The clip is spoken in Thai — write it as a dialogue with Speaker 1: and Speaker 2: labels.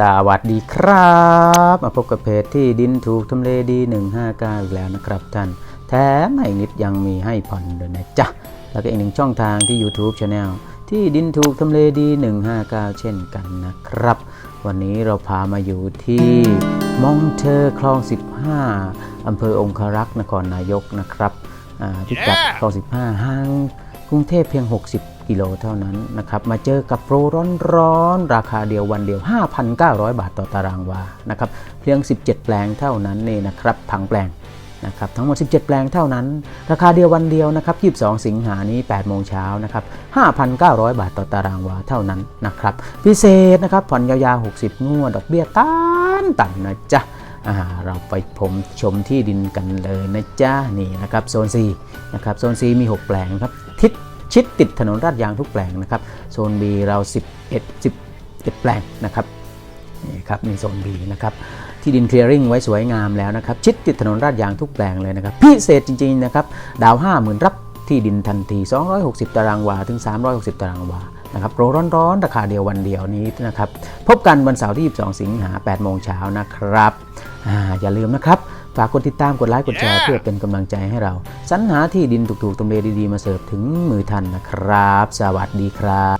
Speaker 1: สวัสดีครับมาพบกับเพจที่ดินถูกทำเลดี 159 อีกแล้วนะครับท่าน แถมให้นิดยังมีให้ผ่อนด้วยนะจ๊ะ แล้วก็อีกหนึ่งช่องทางที่ YouTube Channel ที่ดินถูกทำเลดี 159 เช่นกันนะครับ วันนี้เราพามาอยู่ที่มองเทอร์คลอง 15 อำเภอองคารักษ์นครนายกนะครับอ่าพิกัดคลอง 15 ห่างกรุงเทพเพียง 60 กิโลเท่านั้นนะครับ มาเจอกับโปรร้อนๆ ราคาเดียววันเดียว 5,900 บาทต่อตารางวา นะครับ เพียง 17 แปลงเท่านั้นนี่นะครับผังแปลงนะครับทั้งหมด 17 แปลงเท่านั้น ราคาเดียววันเดียวนะครับ 22 สิงหานี้ 8 โมงเช้านะครับ 5,900 บาทต่อตารางวาเท่านั้นนะครับ พิเศษนะครับ ผ่อนยาวๆ 60 งวด ดอกเบี้ยต้านต่ำนะจ๊ะเราไปผมชมที่ดินกันเลยนะจ๊ะนี่นะครับโซน C นะครับโซน C มี 6 แปลงครับ ทิศ ชิดติดถนนลาดยางทุกแปลงนะครับ โซน B เรา 11 11 แปลงนะครับนี่ครับในโซน B นะครับที่ดินเคลียร์ริงไว้สวยงามแล้วนะครับ ชิดติดถนนลาดยางทุกแปลงเลยนะครับ พิเศษจริงๆนะครับดาว50,000รับที่ดินทันที 260 ตารางวา ถึง 360 ตารางวานะครับโปรร้อนๆ ราคาเดียววันเดียวนี้นะครับ พบกันวันเสาร์ที่ 22 สิงหา8โมงเช้านะครับอาอย่าลืมนะครับ ฝากกดติดตามกดไลค์กดแชร์เพื่อเป็นกำลังใจให้เราสรรหาที่ดินถูกๆตำเลดีๆมาเสิร์ฟถึงมือท่านนะครับ สวัสดีครับ